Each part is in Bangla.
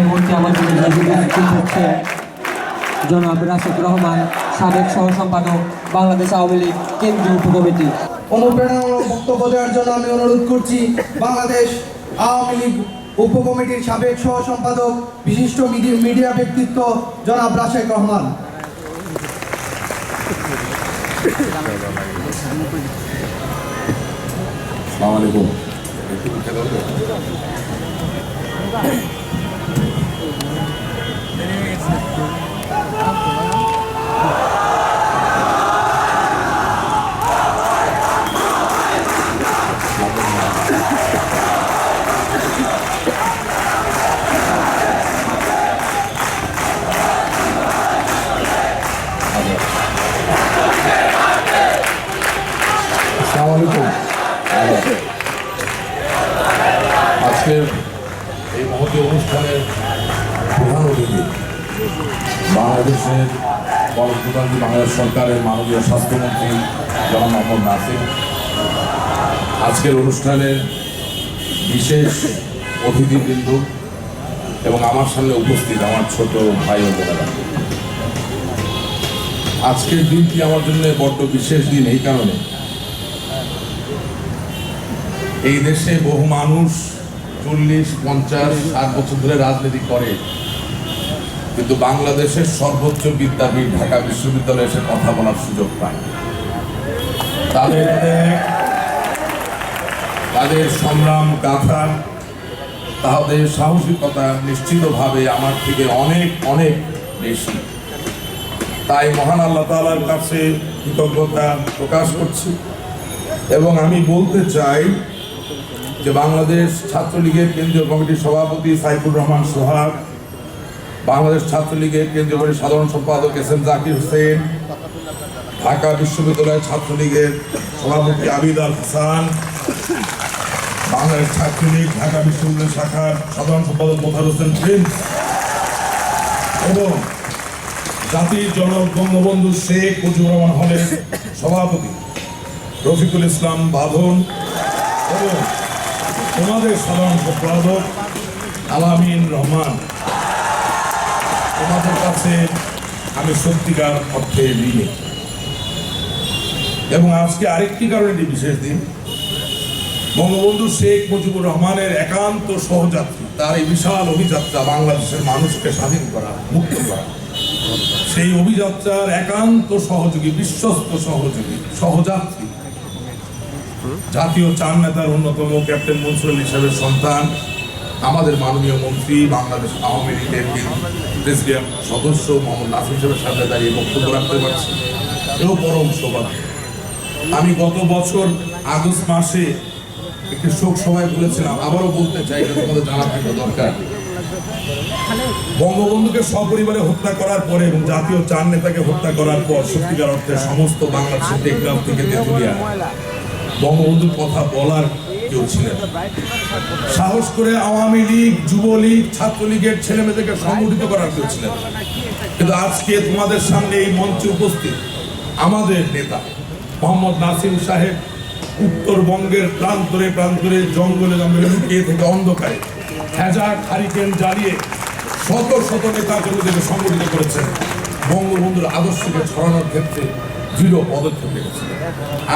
লীগের বিধায়ক হচ্ছে। জনাব রাশেদ রহমান সাবেক সহ সম্পাদক বাংলাদেশ আওয়ামী লীগ কেন্দ্রীয় উপকমিটি। অনুপ্রেরণামূলক বক্তব্য দেওয়ার জন্য আমি অনুরোধ করছি বাংলাদেশ আওয়ামী লীগ উপকমিটির সাবেক সহ সম্পাদক বিশিষ্ট মিডিয়া ব্যক্তিত্ব জনাব রাশেক রহমান। সালাম আলাইকুম। আজকের এই মহতী অনুষ্ঠানের প্রধান অতিথি, বাংলাদেশের প্রধানমন্ত্রী বাংলাদেশ সরকারের মাননীয় স্বাস্থ্যমন্ত্রী জনাব মোহাম্মদ নাসির। আজকের অনুষ্ঠানের বিশেষ অতিথিবৃন্দ এবং আমার সামনে উপস্থিত আমার ছোট ভাই ও বোনেরা। আজকের দিনটি আমার জন্য বড্ড বিশেষ দিন এই কারণে। এই দেশে বহু মানুষ চল্লিশ, পঞ্চাশ, ষাট বছর ধরে রাজনীতি করে। কিন্তু বাংলাদেশের সর্বোচ্চ বিদ্যাপীঠ, ঢাকা বিশ্ববিদ্যালয়ে এসে কথা বলার সুযোগ পায় তাদের তাদের সংগ্রাম, গাথা, তাদের সাহসিকতা নিশ্চিতভাবে আমার থেকে অনেক অনেক বেশি। তাই মহান আল্লাহ তাআলার কাছে কৃতজ্ঞতা প্রকাশ করছি। এবং আমি বলতে চাই যে বাংলাদেশ ছাত্রলীগের কেন্দ্রীয় কমিটির সভাপতি সাইফুর রহমান সোহাগ, বাংলাদেশ ছাত্রলীগের কেন্দ্রীয় কমিটির সাধারণ সম্পাদক এস এম জাকির হোসেন, ঢাকা বিশ্ববিদ্যালয় ছাত্রলীগের সভাপতি আবিদ আল হাসান, বাংলাদেশ ছাত্রলীগ ঢাকা বিশ্ববিদ্যালয় শাখার সাধারণ সম্পাদক মোতার হোসেন প্রিন্স এবং জাতির জনক বঙ্গবন্ধু শেখ মুজিবুর রহমান হলের সভাপতি রফিকুল ইসলাম বাঁধন এবং তোমাদের সাধারণ সম্পাদক আলামিন রহমান। তোমাদের কাছে আমি সত্যিকার অর্থে ঋণী। এবং আজকে আরেকটি কারণে এটি বিশেষ দিন। বঙ্গবন্ধু শেখ মুজিবুর রহমানের একান্ত সহযাত্রী, তার এই বিশাল অভিযাত্রা বাংলাদেশের মানুষকে স্বাধীন করা, মুক্ত করা। সেই অভিযাত্রার একান্ত সহযোগী, বিশ্বস্ত সহযোগী, সহযাত্রী জাতীয় চার নেতার অন্যতম ক্যাপ্টেন মনসুর সাহেবের সন্তান, আমাদের মাননীয় মন্ত্রী, বাংলাদেশ আওয়ামী লীগের প্রেসিডিয়াম সদস্য মোহাম্মদ নাসির সাহেবের সাথে দাঁড়িয়ে বক্তব্য রাখতে পারছি। এও পরম সৌভাগ্য। আমি গত বছর আগস্ট মাসে একটি শোক সভায় বলেছিলাম, আবারও বলতে চাই এটা তোমাদের জানা থাকা দরকার। বঙ্গবন্ধুকে সপরিবারে হত্যা করার পরে এবং জাতীয় চার নেতাকে হত্যা করার পর সত্যিকার অর্থে সমস্ত বাংলাদেশের টেকনাফ থেকে তেঁতুলিয়া। বঙ্গবন্ধুর কথা বলার কেউ ছিলেন সাহস করে আওয়ামী লীগ, যুবলীগ, ছাত্রলীগের ছেলে মেয়েদেরকে সংগঠিত করার কেউ ছিলেন কিন্তু আজকে তোমাদের সামনে এই মঞ্চে উপস্থিত আমাদের নেতা মোহাম্মদ নাসিম সাহেব উত্তরবঙ্গের প্রান্তরে প্রান্তরে জঙ্গলে জঙ্গলে লুকিয়ে থেকে অন্ধকারে হ্যাজার হারিকেন জ্বালিয়ে শত শত নেতা কর্মীদেরকে সংগঠিত করেছেন। বঙ্গবন্ধুর আদর্শকে ছড়ানোর ক্ষেত্রে দৃঢ় পদক্ষেপ রেখেছিলেন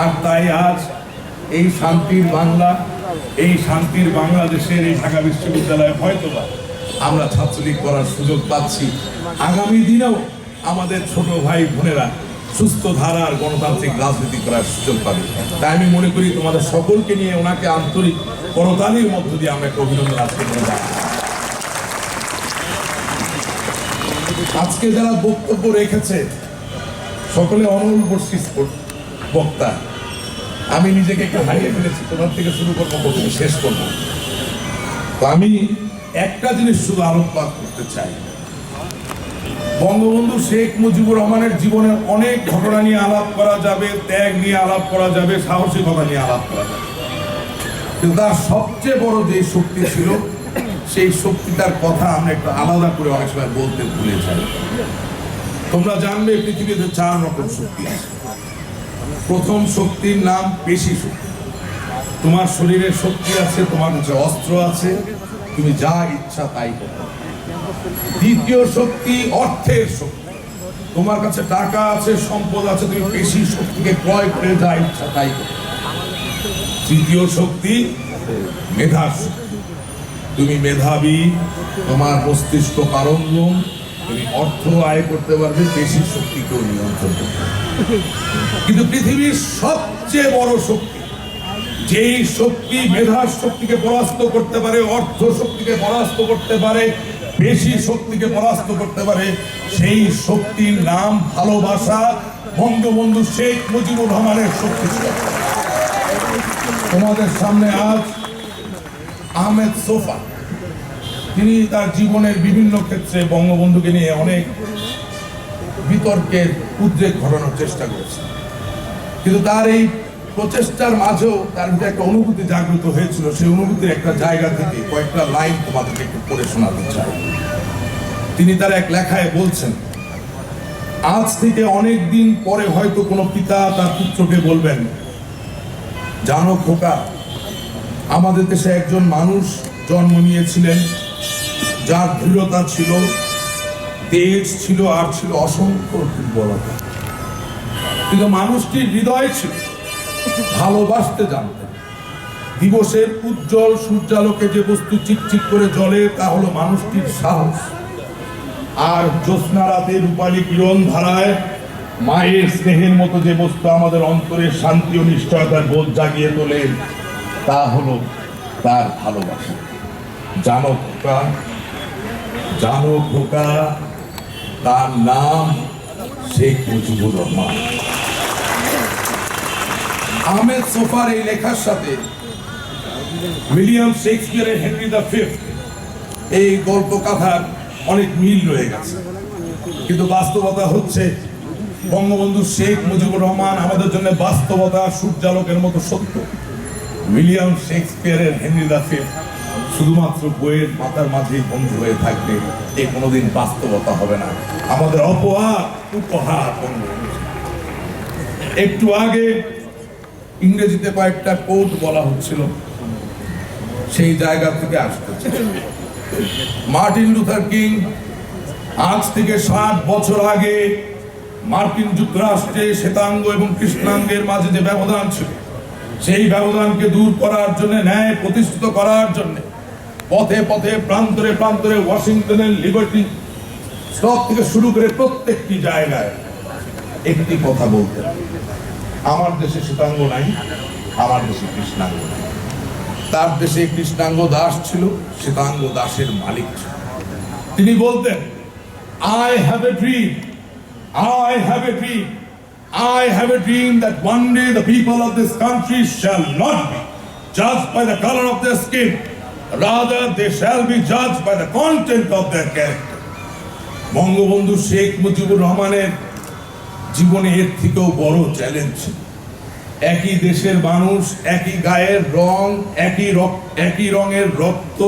আর তাই আজ এই শান্তির বাংলা, এই শান্তির বাংলাদেশের এই ঢাকা বিশ্ববিদ্যালয়ে হয়তোবা আমরা ছাত্রলীগ করার সুযোগ পাচ্ছি। আগামী দিনেও আমাদের ছোট ভাই বোনেরা সুস্থ ধারার গণতান্ত্রিক রাজনীতি করার সুযোগ পাবে। তাই আমি মনে করি তোমাদের সকলকে নিয়ে ওনাকে আন্তরিক করতালির মধ্য দিয়ে আমরা একটা অভিনন্দন আজকে করে আজকে যারা বক্তব্য রেখেছে, সকলে অনল বর্ষিস বক্তা। আমি নিজেকে একটু হারিয়ে ফেলেছি, তোমার থেকে শুরু করব, প্রথমে শেষ করব। তো আমি একটা জিনিস শুধু আলোকপাত করতে চাই। বঙ্গবন্ধু শেখ মুজিবুর রহমানের জীবনের অনেক ঘটনা নিয়ে আলাপ করা যাবে, ত্যাগ নিয়ে আলাপ করা যাবে, সাহসিকতা নিয়ে আলাপ করা যাবে। কিন্তু তার সবচেয়ে বড় যে শক্তি ছিল, সেই শক্তিটার কথা আমরা একটু আলাদা করে অনেক সময় বলতে ভুলে যাই। তোমরা জানবে পৃথিবীতে চার রকম শক্তি আছে। প্রথম শক্তির নাম পেশি শক্তি তোমার শরীরে শক্তি আছে, তোমার কাছে অস্ত্র আছে, তুমি যা ইচ্ছা তাই করো দ্বিতীয় শক্তি অর্থের শক্তি তোমার কাছে টাকা আছে, সম্পদ আছে, তুমি বেশি শক্তিকে ক্রয় করে যা ইচ্ছা তাই করো। তৃতীয় শক্তি মেধা। তুমি মেধাবী, তোমার মস্তিষ্ক পারঙ্গম, তুমি অর্থ আয় করতে পারবে বেশি শক্তিকেও নিয়ন্ত্রণ করতে। কিন্তু পৃথিবীর সবচেয়ে বড় শক্তি, যেই শক্তি মেধার শক্তিকে পরাস্ত করতে পারে, অর্থ শক্তিকে পরাস্ত করতে পারে, বেশি শক্তিকে পরাস্ত করতে পারে, সেই শক্তির নাম ভালোবাসা বঙ্গবন্ধু শেখ মুজিবুর রহমানের শক্তি ছিল। তোমাদের সামনে আজ আহমেদ সোফা, তিনি তার জীবনের বিভিন্ন ক্ষেত্রে বঙ্গবন্ধুকে নিয়ে অনেক বিতর্কের উদ্রেক ঘটানোর চেষ্টা করেছেন। কিন্তু তার এই প্রচেষ্টার মাঝেও তার ভিতরে একটা অনুভূতি জাগ্রত হয়েছিল, সেই অনুভূতির একটা জায়গা থেকে কয়েকটা লাইন তোমাদেরকে একটু পড়ে শোনাতে চাই। তিনি তার এক লেখায় বলছেন, আজ থেকে অনেক দিন পরে হয়তো কোনো পিতা তার পুত্রকে বলবেন, জানো খোকা আমাদের দেশে একজন মানুষ জন্ম নিয়েছিলেন, যার দৃঢ়তা ছিল, তেজ ছিল আর ছিল অসংখ্য দুর্বলতা। কিন্তু মানুষটির হৃদয় ছিল ভালোবাসতে জানতেন। দিবসের উজ্জ্বল সূর্যালোকে যে বস্তু চিকচিক করে জ্বলে, তা হলো মানুষটির সাহস। আর জ্যোৎস্না রাতে রূপালী কিরণ ধারায় মায়ের স্নেহের মতো যে বস্তু আমাদের অন্তরের শান্তি ও নিশ্চয়তার বোধ জাগিয়ে তোলে, তা হলো তার ভালোবাসা। জানো খোকা জানো খোকা, তার নাম শেখ মুজিবুর রহমান। আহমেদ সোফার এই লেখার সাথে উইলিয়াম শেক্সপিয়ারের হেনরি দ্য ফিফথ এই গল্প কথার অনেক মিল রয়ে গেছে। কিন্তু বাস্তবতা হচ্ছে, বঙ্গবন্ধু শেখ মুজিবুর রহমান আমাদের জন্য বাস্তবতা সূর্যালোকের মতো সত্য। উইলিয়াম শেক্সপিয়ারের হেনরি দ্য ফিফথ শুধুমাত্র বইয়ের মাথার মাঝেই বন্ধু হয়ে থাকবে, এ কোনোদিন বাস্তবতা হবে না। আমাদের অপহার, উপহার বন্ধু একটু আগে ইংরেজিতে কয়েকটা কোড বলা হচ্ছিল, সেই জায়গা থেকে আসতেছে মার্টিন লুথার কিং, আজ থেকে ষাট বছর আগে মার্কিন যুক্তরাষ্ট্রে শ্বেতাঙ্গ এবং কৃষ্ণাঙ্গের মাঝে যে ব্যবধান ছিল, সেই ব্যবধানকে দূর করার জন্য, ন্যায় প্রতিষ্ঠিত করার জন্য, পথে পথে, প্রান্তরে প্রান্তরে ওয়াশিংটনের লিবার্টি সব থেকে শুরু করে প্রত্যেকটি জায়গায় একটি কথা বলতেন আমার দেশে শ্বেতাঙ্গ নাই আমার দেশে কৃষ্ণাঙ্গ নাই তার দেশে কৃষ্ণাঙ্গ দাস ছিল শ্বেতাঙ্গ দাসের মালিক ছিল তিনি বলতেন I have a dream I have a dream I have a dream that one day the people of this country shall not be judged by the color of their skin. Rather, they shall be judged by the content of their character. Bangabandhu Sheikh Mujibur রহমানের জীবনে এর থেকেও বড় চ্যালেঞ্জ একই দেশের মানুষ, একই গায়ের রং, একই একই রঙের রক্ত,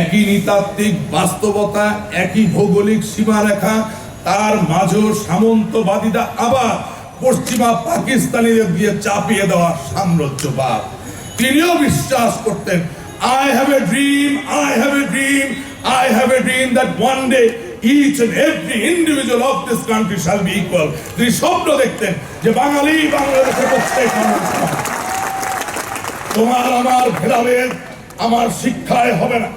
একই নৃতাত্ত্বিক বাস্তবতা, একই ভৌগোলিক সীমারেখা, তার মাঝেও সামন্তবাদীরা আবার পশ্চিমা পাকিস্তানিদের দিয়ে চাপিয়ে দেওয়া সাম্রাজ্যবাদ। তিনিও বিশ্বাস করতেন I have a dream I have a dream I have a dream that one day each and every individual of this country shall be equal তিনি স্বপ্ন দেখতেন যে বাঙালি বাংলাদেশের প্রত্যেক। তোমার আমার ভেদাভেদ আমার শিক্ষায় হবে না।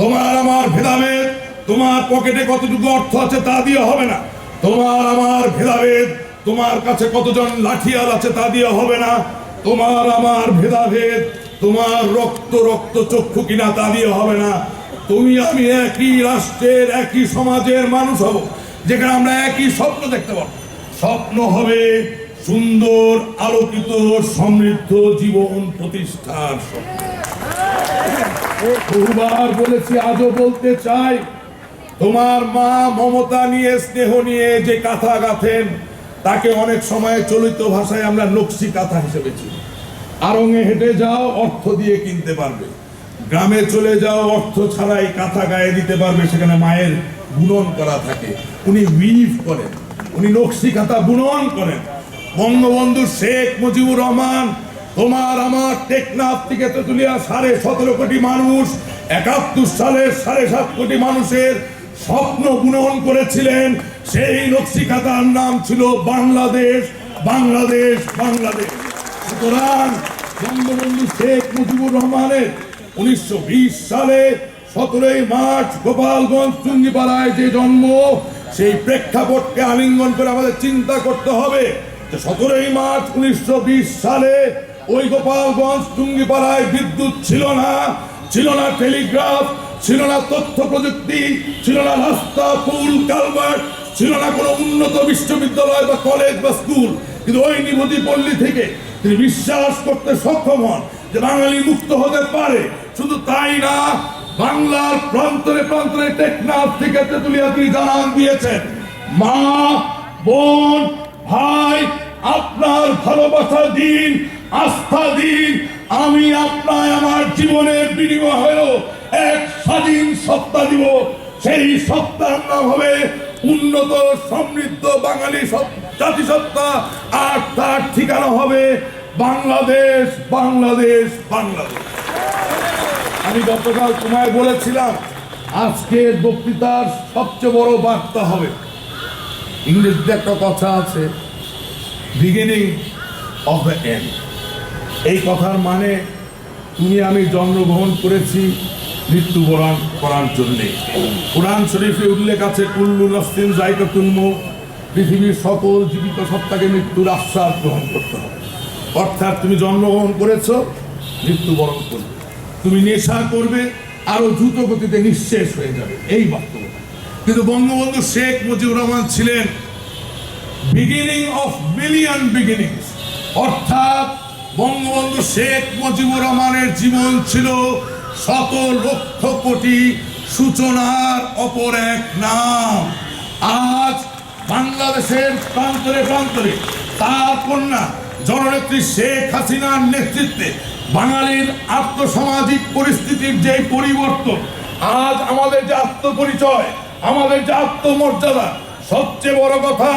তোমার আমার ভেদাভেদ তোমার পকেটে কতটুকু অর্থ আছে তা দিয়ে হবে না। তোমার আমার ভেদাভেদ তোমার কাছে কতজন লাঠিয়াল আছে তা দিয়ে হবে না। তোমার আমার ভেদাভেদ তোমার রক্ত রক্ত চক্ষু কিনা তা দিয়ে হবে না। তুমি, আমি একই রাষ্ট্রের, একই সমাজের মানুষ হব, যেখানে আমরা একই স্বপ্ন দেখতে পাবো। স্বপ্ন হবে সুন্দর, আলোকিত, সমৃদ্ধ জীবন প্রতিষ্ঠার বহুবার বলেছি, আজও বলতে চাই, তোমার মা মমতা নিয়ে, স্নেহ নিয়ে যে কাঁথা গাথেন, তাকে অনেক সময় চলিত ভাষায় আমরা নকশি কাঁথা হিসেবে চিনি। আরঙে হেঁটে যাও, অর্থ দিয়ে কিনতে পারবে। গ্রামে চলে যাও, অর্থ ছাড়াই কাঁথা গায়ে দিতে পারবে, সেখানে মায়ের বুনন করা থাকে। উনি উইভ করেন, উনি নকশি কাঁথা বুনন করেন। বঙ্গবন্ধু শেখ মুজিবুর রহমান, তোমার আমার টেকনাফ থেকে তেতুলিয়া সাড়ে সতেরো কোটি মানুষ, একাত্তর সালের সাড়ে সাত কোটি মানুষের স্বপ্ন বুনন করেছিলেন। সেই নকশিকাতার নাম ছিল বাংলাদেশ বাংলাদেশ বাংলাদেশ। সুতরাং বঙ্গবন্ধু শেখ মুজিবুর রহমানের উনিশশো বিশ সালে সতেরোই মার্চ গোপালগঞ্জ চুঙ্গিপাড়ায় যে জন্ম, সেই প্রেক্ষাপটকে আলিঙ্গন করে আমাদের চিন্তা করতে হবে যে সতেরোই মার্চ উনিশশো বিশ সালে ওই গোপালগঞ্জ টুঙ্গিপাড়ায় বিদ্যুৎ ছিল না ছিল না টেলিগ্রাফ, ছিল না তথ্য প্রযুক্তি, ছিল না রাস্তা, পুল, কালভার্ট, ছিল না কোনো উন্নত বিশ্ববিদ্যালয় বা কলেজ বা স্কুল। কিন্তু ওই নিভূতি পল্লী থেকে তিনি বিশ্বাস করতে সক্ষম হন। যে বাঙালি মুক্ত হতে পারে, শুধু তাই না, বাংলার প্রান্তরে প্রান্তরে টেকনাফ থেকে তেতুলিয়া তিনি জানান দিয়েছেন। মা, বোন, ভাই, আপনার ভালোবাসা দিন, আস্থা দিন, আমি আপনায় আমার জীবনের বিনিময় হলো এক স্বাধীন সত্তা দিব। সেই সত্তার নাম হবে উন্নত সমৃদ্ধ বাঙালি জাতিসত্তা, আর তার ঠিকানা হবে বাংলাদেশ বাংলাদেশ বাংলাদেশ। আমি গতকাল তোমায় বলেছিলাম, আজকের বক্তৃতার সবচেয়ে বড় বার্তা হবে। ইংরেজিতে একটা কথা আছে বিগিনিং অফ দ্য এন্ড এই কথার মানে তুমি আমি জন্মগ্রহণ করেছি মৃত্যুবরণ করার জন্যে। কোরআন শরীফে উল্লেখ আছে, কুল্লু নস্তিন জায়গাতুন্ম পৃথিবীর সকল জীবিত সত্তাকে মৃত্যুর আশ্বাস গ্রহণ করতে হবে। অর্থাৎ তুমি জন্মগ্রহণ করেছ, মৃত্যুবরণ করবে তুমি নেশা করবে, আরও দ্রুত গতিতে নিঃশেষ হয়ে যাবে। এই বাস্তবতা কিন্তু বঙ্গবন্ধু শেখ মুজিবুর রহমান ছিলেন বিগিনিং অফ মিলিয়ন বিগিনিংস অর্থাৎ বঙ্গবন্ধু শেখ মুজিবুর রহমানের জীবন ছিল শত লক্ষ কোটি সূচনার অপর এক নাম। আজ বাংলাদেশের প্রান্তরে প্রান্তরে তার কন্যা জননেত্রী শেখ হাসিনার নেতৃত্বে বাঙালির আত্মসামাজিক পরিস্থিতির যে পরিবর্তন, আজ আমাদের যে আত্মপরিচয়, আমাদের যে আত্মমর্যাদা, সবচেয়ে বড় কথা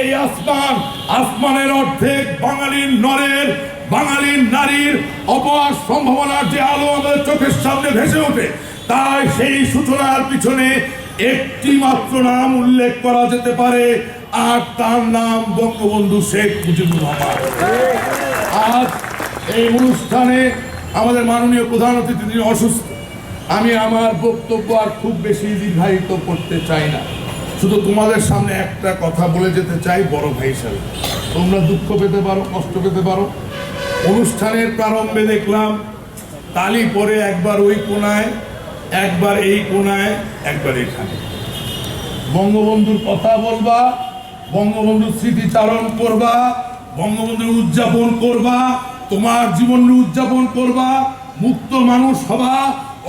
এই আসমান, আসমানের অর্ধেক বাঙালির নরের, বাঙালির নারীর অপার সম্ভাবনার যে আলো আমাদের চোখের সামনে ভেসে ওঠে, তাই সেই সূচনার পিছনে একটি মাত্র নাম উল্লেখ করা যেতে পারে আর তার নাম বঙ্গবন্ধু শেখ মুজিবুর রহমান। আজ এই অনুষ্ঠানে আমাদের মাননীয় প্রধান অতিথি তিনি অসুস্থ, আমি আমার বক্তব্য আর খুব বেশি দীর্ঘায়িত করতে চাই না। শুধু তোমাদের সামনে একটা কথা বলে যেতে চাই, বড় ভাই হিসাবে তোমরা দুঃখ পেতে পারো, কষ্ট পেতে পারো। অনুষ্ঠানের প্রারম্ভে দেখলাম, তালি পরে একবার ওই কোনায়, একবার এই কোনায়, একবার এখানে। বঙ্গবন্ধুর কথা বলবা বঙ্গবন্ধুর স্মৃতিচারণ করবা বঙ্গবন্ধুর উদযাপন করবা, তোমার জীবন উদযাপন করবা, মুক্ত মানুষ হবা,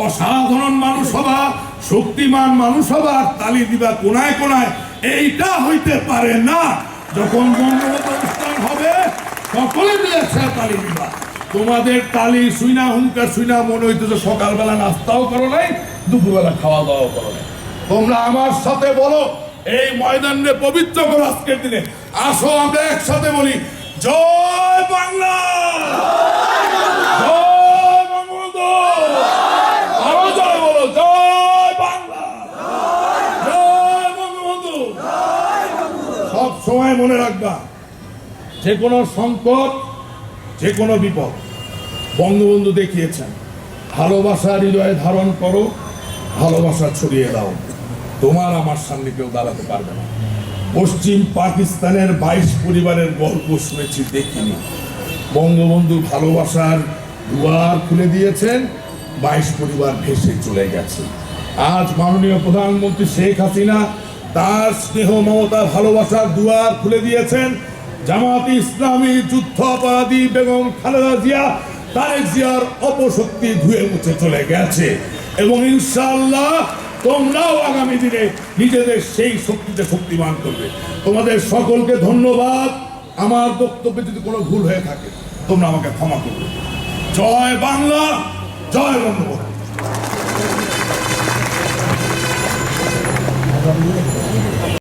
অসাধারণ মানুষ হবা, শক্তিমান মানুষ হবা তালি দিবা কোনায় কোনায়। এইটা হইতে পারে না। যখন বঙ্গবন্ধু অনুষ্ঠান হবে, সকলে মিলে তালি দিবা। তোমাদের তালি শুইনা, হুঙ্কার শুইনা, মনে হইতেছে সকালবেলা নাস্তাও করো নাই, দুপুরবেলা খাওয়া দাওয়াও করো নাই। তোমরা আমার সাথে বলো এই ময়দানে পবিত্র করো আজকের দিনে। আসো, আমরা একসাথে বলি, জয় বাংলা! সময় মনে রাখবা, যে কোনো সংকট, যে কোনো বিপদ বঙ্গবন্ধু দেখিয়েছেন। ভালোবাসা হৃদয়ে ধারণ করো, ভালোবাসা ছড়িয়ে দাও। তোমার আমার সামনে কেউ দাঁড়াতে পারবে না। পশ্চিম পাকিস্তানের বাইশ পরিবারের গল্প শুনেছি, দেখিনি। বঙ্গবন্ধু ভালোবাসার দুয়ার খুলে দিয়েছেন, বাইশ পরিবার ভেসে চলে গেছে। আজ মাননীয় প্রধানমন্ত্রী শেখ হাসিনা তার স্নেহ, মমতা, ভালোবাসার দুয়ার খুলে দিয়েছেন। জামাত ইসলামী যুদ্ধ অপরাধী বেগম খালেদা জিয়া, তারেক জিয়ার অপশক্তি ধুয়ে মুছে চলে গেছে। এবং ইনশাআল্লাহ তোমরাও আগামী দিনে নিজেদের সেই শক্তিতে শক্তিমান করবে। তোমাদের সকলকে ধন্যবাদ। আমার বক্তব্যে যদি কোনো ভুল হয়ে থাকে, তোমরা আমাকে ক্ষমা করবে। জয় বাংলা, জয় বন্ধুবন্ধু